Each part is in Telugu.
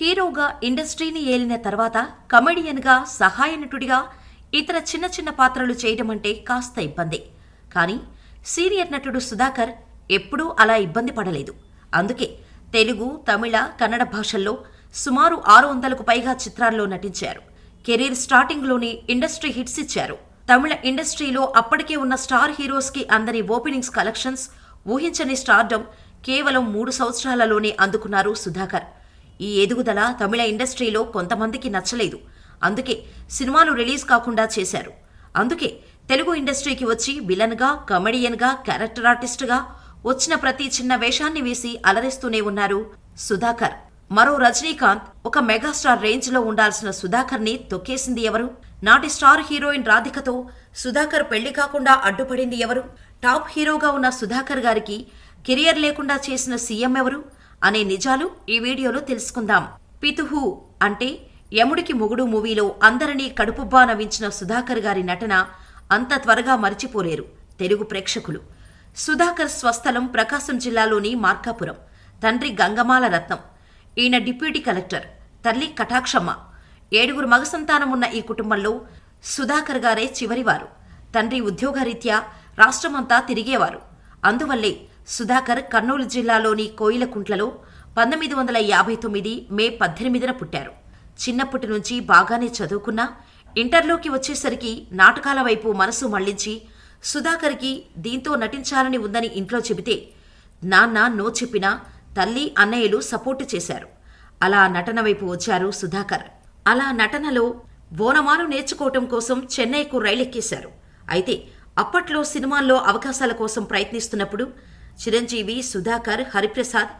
హీరోగా ఇండస్ట్రీని ఏలిన తర్వాత కమెడియన్గా సహాయ నటుడిగా ఇతర చిన్న చిన్న పాత్రలు చేయడం అంటే కాస్త ఇబ్బంది. కానీ సీనియర్ నటుడు సుధాకర్ ఎప్పుడూ అలా ఇబ్బంది పడలేదు. అందుకే తెలుగు తమిళ కన్నడ భాషల్లో సుమారు ఆరు వందలకు పైగా చిత్రాల్లో నటించారు. కెరీర్ స్టార్టింగ్లోనే ఇండస్ట్రీ హిట్స్ ఇచ్చారు. తమిళ ఇండస్ట్రీలో అప్పటికే ఉన్న స్టార్ హీరోస్కి అందని ఓపెనింగ్స్ కలెక్షన్స్ ఊహించని స్టార్డమ్ కేవలం మూడు సంవత్సరాలలోనే అందుకున్నారు సుధాకర్. ఈ ఎదుగుదల తమిళ ఇండస్ట్రీలో కొంతమందికి నచ్చలేదు. అందుకే సినిమాలు రిలీజ్ కాకుండా చేశారు. అందుకే తెలుగు ఇండస్ట్రీకి వచ్చి విలన్గా కమెడియన్గా క్యారెక్టర్ ఆర్టిస్ట్గా వచ్చిన ప్రతి చిన్న వేషాన్ని వేసి అలరిస్తూనే ఉన్నారు సుధాకర్. మరో రజనీకాంత్ ఒక మెగాస్టార్ రేంజ్లో ఉండాల్సిన సుధాకర్ని తొక్కేసింది ఎవరు? నాటి స్టార్ హీరోయిన్ రాధికతో సుధాకర్ పెళ్ళి కాకుండా అడ్డుపడింది ఎవరు? టాప్ హీరోగా ఉన్న సుధాకర్ గారికి కెరియర్ లేకుండా చేసిన సీఎం ఎవరు? అనే నిజాలు ఈ వీడియోలో తెలుసుకుందాం. పితుహు అంటే యముడికి మొగుడు మూవీలో అందరినీ కడుపుబ్బా నవ్వించిన సుధాకర్ గారి నటన అంత త్వరగా మరిచిపోలేరు. తెలుగు ప్రేక్షకులు. సుధాకర్ స్వస్థలం ప్రకాశం జిల్లాలోని మార్కాపురం. తండ్రి గంగమాల రత్నం. ఈయన డిప్యూటీ కలెక్టర్. తల్లి కటాక్షమ్మ. ఏడుగురు మగ సంతానం ఉన్న ఈ కుటుంబంలో సుధాకర్ గారే చివరివారు. తండ్రి ఉద్యోగరీత్యా రాష్ట్రమంతా తిరిగేవారు. అందువల్లే సుధాకర్ కర్నూలు జిల్లాలోని కోయిలకుంట్లలో పంతొమ్మిది వందల యాభై తొమ్మిది మే పద్దెనిమిదిన పుట్టారు. చిన్నప్పటి నుంచి బాగానే చదువుకున్నా ఇంటర్లోకి వచ్చేసరికి నాటకాల వైపు మనసు మళ్ళించి సుధాకర్కి దీంతో నటించాలని ఉందని ఇంట్లో చెబితే నాన్న నో చెప్పినా తల్లి అన్నయ్యలు సపోర్టు చేశారు. అలా నటన వైపు వచ్చారు సుధాకర్. అలా నటనలో బోనమాను నేర్చుకోవటం కోసం చెన్నైకు రైలెక్కేశారు. అయితే అప్పట్లో సినిమాల్లో అవకాశాల కోసం ప్రయత్నిస్తున్నప్పుడు చిరంజీవి సుధాకర్ హరిప్రసాద్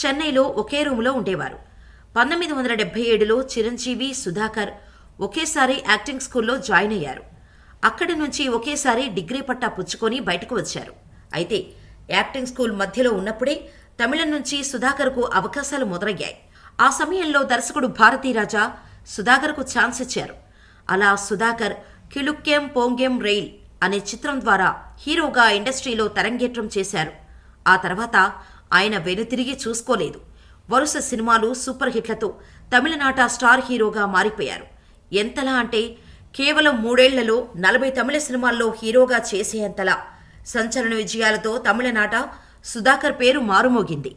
చెన్నైలో ఒకే రూములో ఉండేవారు. పంతొమ్మిది వందల డెబ్బై ఏడులో చిరంజీవి సుధాకర్ ఒకేసారి యాక్టింగ్ స్కూల్లో జాయిన్ అయ్యారు. అక్కడి నుంచి ఒకేసారి డిగ్రీ పట్టా పుచ్చుకొని బయటకు వచ్చారు. అయితే యాక్టింగ్ స్కూల్ మధ్యలో ఉన్నప్పుడే తమిళం నుంచి సుధాకర్కు అవకాశాలు మొదలయ్యాయి. ఆ సమయంలో దర్శకుడు భారతీరాజా సుధాకర్కు ఛాన్స్ ఇచ్చారు. అలా సుధాకర్ కిలుక్కెం పోంగేం రెయిల్ అనే చిత్రం ద్వారా హీరోగా ఇండస్ట్రీలో తరంగేట్రం చేశారు. ఆ తర్వాత ఆయన వెనుతిరిగి చూసుకోలేదు. వరుస సినిమాలు సూపర్ హిట్లతో తమిళనాట స్టార్ హీరోగా మారిపోయారు. ఎంతలా అంటే కేవలం మూడేళ్ళలో నలభై తమిళ సినిమాల్లో హీరోగా చేసేంతలా సంచలన విజయాలతో తమిళనాట సుధాకర్ పేరు మారుమోగింది.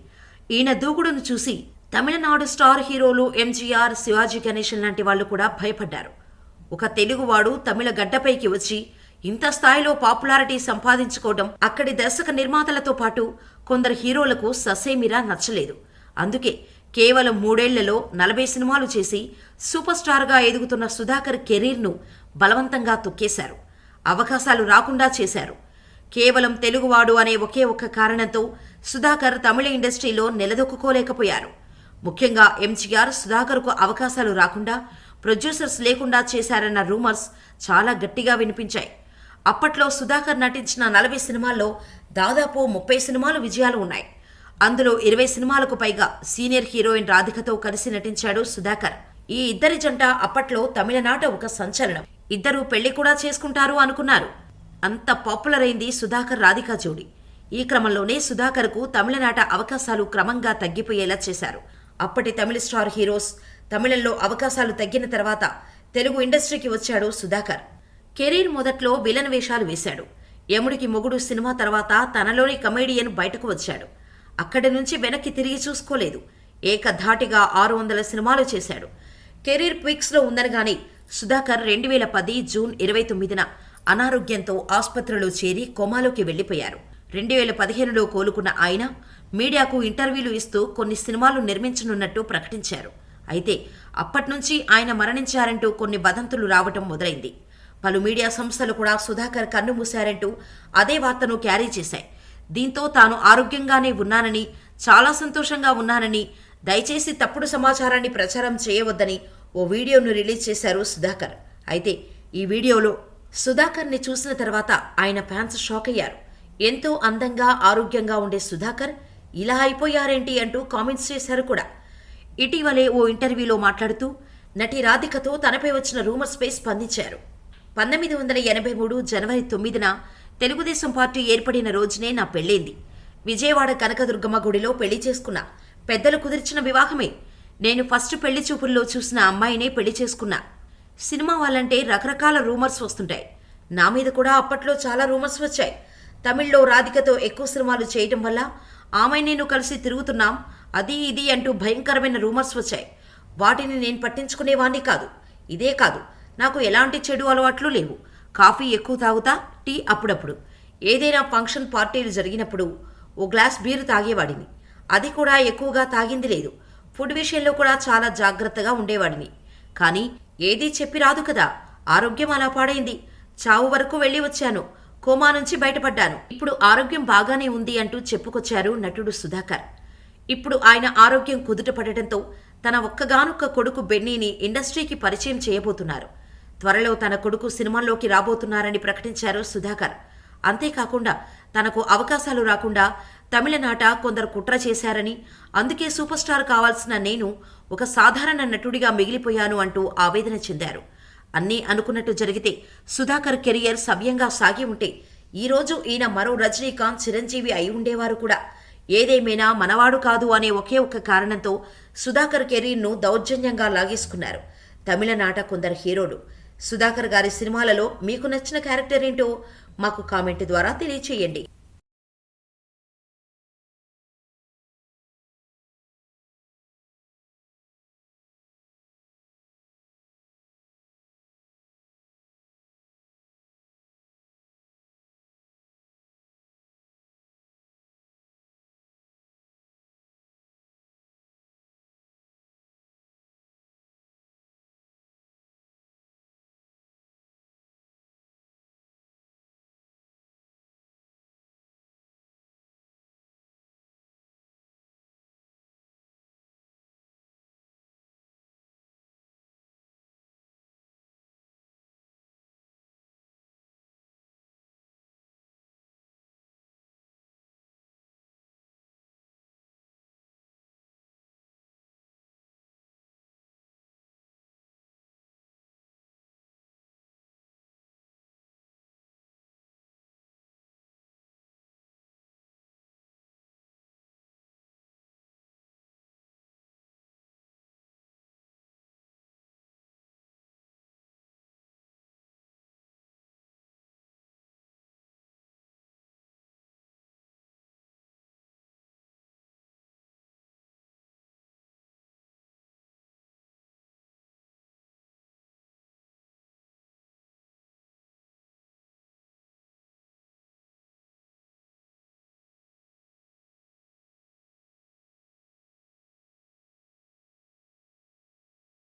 ఈయన దూకుడును చూసి తమిళనాడు స్టార్ హీరోలు ఎంజీఆర్ శివాజీ గణేశన్ లాంటి వాళ్ళు కూడా భయపడ్డారు. ఒక తెలుగువాడు తమిళ గడ్డపైకి వచ్చి ఇంత స్థాయిలో పాపులారిటీ సంపాదించుకోవడం అక్కడి దర్శక నిర్మాతలతో పాటు కొందరు హీరోలకు ససేమిరా నచ్చలేదు. అందుకే కేవలం మూడేళ్ళలో నలభై సినిమాలు చేసి సూపర్ స్టార్గా ఎదుగుతున్న సుధాకర్ కెరీర్ను బలవంతంగా తొక్కేశారు. అవకాశాలు రాకుండా చేశారు. కేవలం తెలుగువాడు అనే ఒకే ఒక్క కారణంతో సుధాకర్ తమిళ ఇండస్ట్రీలో నిలదొక్కుకోలేకపోయారు. ముఖ్యంగా ఎంజీఆర్ సుధాకర్కు అవకాశాలు రాకుండా ప్రొడ్యూసర్స్ లేకుండా చేశారన్న రూమర్స్ చాలా గట్టిగా వినిపించాయి. అప్పట్లో సుధాకర్ నటించిన నలభై సినిమాల్లో దాదాపు ముప్పై సినిమాలు విజయాలు ఉన్నాయి. అందులో ఇరవై సినిమాలకు పైగా సీనియర్ హీరోయిన్ రాధికతో కలిసి నటించాడు సుధాకర్. ఈ ఇద్దరి జంట అప్పట్లో తమిళనాట ఒక సంచలనం. ఇద్దరు పెళ్ళి కూడా చేసుకుంటారు అనుకున్నారు. అంత పాపులర్ అయింది సుధాకర్ రాధిక జోడి. ఈ క్రమంలోనే సుధాకర్కు తమిళనాట అవకాశాలు క్రమంగా తగ్గిపోయేలా చేశారు. అప్పటి తమిళ స్టార్ హీరోస్ తమిళంలో అవకాశాలు తగ్గిన తర్వాత తెలుగు ఇండస్ట్రీకి వచ్చాడు సుధాకర్. కెరీర్ మొదట్లో విలన్ వేషాలు వేశాడు. యముడికి మొగుడు సినిమా తర్వాత తనలోని కమేడియన్ బయటకు వచ్చాడు. అక్కడి నుంచి వెనక్కి తిరిగి చూసుకోలేదు. ఏకధాటిగా ఆరు వందల సినిమాలు చేశాడు. కెరీర్ పిక్స్లో ఉందనగానే సుధాకర్ రెండు వేల పది జూన్ ఇరవై తొమ్మిదిన అనారోగ్యంతో ఆసుపత్రిలో చేరి కోమాలోకి వెళ్ళిపోయారు రెండు వేల పదిహేనులో కోలుకున్న ఆయన మీడియాకు ఇంటర్వ్యూలు ఇస్తూ కొన్ని సినిమాలు నిర్మించనున్నట్టు ప్రకటించారు. అయితే అప్పట్నుంచి ఆయన మరణించారంటూ కొన్ని వదంతులు రావటం మొదలైంది. పలు మీడియా సంస్థలు కూడా సుధాకర్ కన్ను మూశారంటూ అదే వార్తను క్యారీ చేశాయి. దీంతో తాను ఆరోగ్యంగానే ఉన్నానని చాలా సంతోషంగా ఉన్నానని దయచేసి తప్పుడు సమాచారాన్ని ప్రచారం చేయవద్దని ఓ వీడియోను రిలీజ్ చేశారు సుధాకర్. అయితే ఈ వీడియోలో సుధాకర్ని చూసిన తర్వాత ఆయన ఫ్యాన్స్ షాక్ అయ్యారు. ఎంతో అందంగా ఆరోగ్యంగా ఉండే సుధాకర్ ఇలా అయిపోయారేంటి అంటూ కామెంట్స్ చేశారు కూడా. ఇటీవలే ఓ ఇంటర్వ్యూలో మాట్లాడుతూ నటి రాధికతో తనపై వచ్చిన రూమర్స్పై స్పందించారు. పంతొమ్మిది వందల ఎనభై మూడు జనవరి తొమ్మిదిన తెలుగుదేశం పార్టీ ఏర్పడిన రోజునే నా పెళ్ళైంది. విజయవాడ కనకదుర్గమ్మ గుడిలో పెళ్ళి చేసుకున్నా పెద్దలు కుదిర్చిన వివాహమే. నేను ఫస్ట్ పెళ్ళి చూపుల్లో చూసిన అమ్మాయినే పెళ్ళి చేసుకున్నా. సినిమా వాళ్ళంటే రకరకాల రూమర్స్ వస్తుంటాయి. నా మీద కూడా అప్పట్లో చాలా రూమర్స్ వచ్చాయి. తమిళ్ళో రాధికతో ఎక్కువ సినిమాలు చేయటం వల్ల ఆమె నేను కలిసి తిరుగుతున్నాం అది ఇది అంటూ భయంకరమైన రూమర్స్ వచ్చాయి. వాటిని నేను పట్టించుకునేవాణ్ణి కాదు. ఇదే కాదు. నాకు ఎలాంటి చెడు అలవాట్లు లేవు. కాఫీ ఎక్కువ తాగుతా టీ అప్పుడప్పుడు. ఏదైనా ఫంక్షన్ పార్టీలు జరిగినప్పుడు ఓ గ్లాస్ బీరు తాగేవాడిని. అది కూడా ఎక్కువగా తాగింది లేదు. ఫుడ్ విషయంలో కూడా చాలా జాగ్రత్తగా ఉండేవాడిని. కానీ ఏదీ చెప్పి రాదు కదా. ఆరోగ్యం అలా పాడైంది. చావు వరకు వెళ్ళి వచ్చాను. కోమా నుంచి బయటపడ్డాను. ఇప్పుడు ఆరోగ్యం బాగానే ఉంది అంటూ చెప్పుకొచ్చారు నటుడు సుధాకర్. ఇప్పుడు ఆయన ఆరోగ్యం కుదుట పడటంతో తన ఒక్కగానొక్క కొడుకు బెన్నీని ఇండస్ట్రీకి పరిచయం చేయబోతున్నారు. త్వరలో తన కొడుకు సినిమాల్లోకి రాబోతున్నారని ప్రకటించారు సుధాకర్. అంతేకాకుండా తనకు అవకాశాలు రాకుండా తమిళనాట కొందరు కుట్ర చేశారని అందుకే సూపర్ స్టార్ కావాల్సిన నేను ఒక సాధారణ నటుడిగా మిగిలిపోయాను అంటూ ఆవేదన చెందారు. అన్నీ అనుకున్నట్టు జరిగితే సుధాకర్ కెరియర్ సవ్యంగా సాగి ఉంటే ఈరోజు ఈయన మరో రజనీకాంత్ చిరంజీవి అయి ఉండేవారు కూడా. ఏదేమైనా మనవాడు కాదు అనే ఒకే ఒక్క కారణంతో సుధాకర్ కెరీర్ను దౌర్జన్యంగా లాగేసుకున్నారు. తమిళనాట కొందరు హీరోలు సుధాకర్ గారి సినిమాలలో మీకు నచ్చిన క్యారెక్టర్ ఏంటో మాకు కామెంట్ ద్వారా తెలియచేయండి.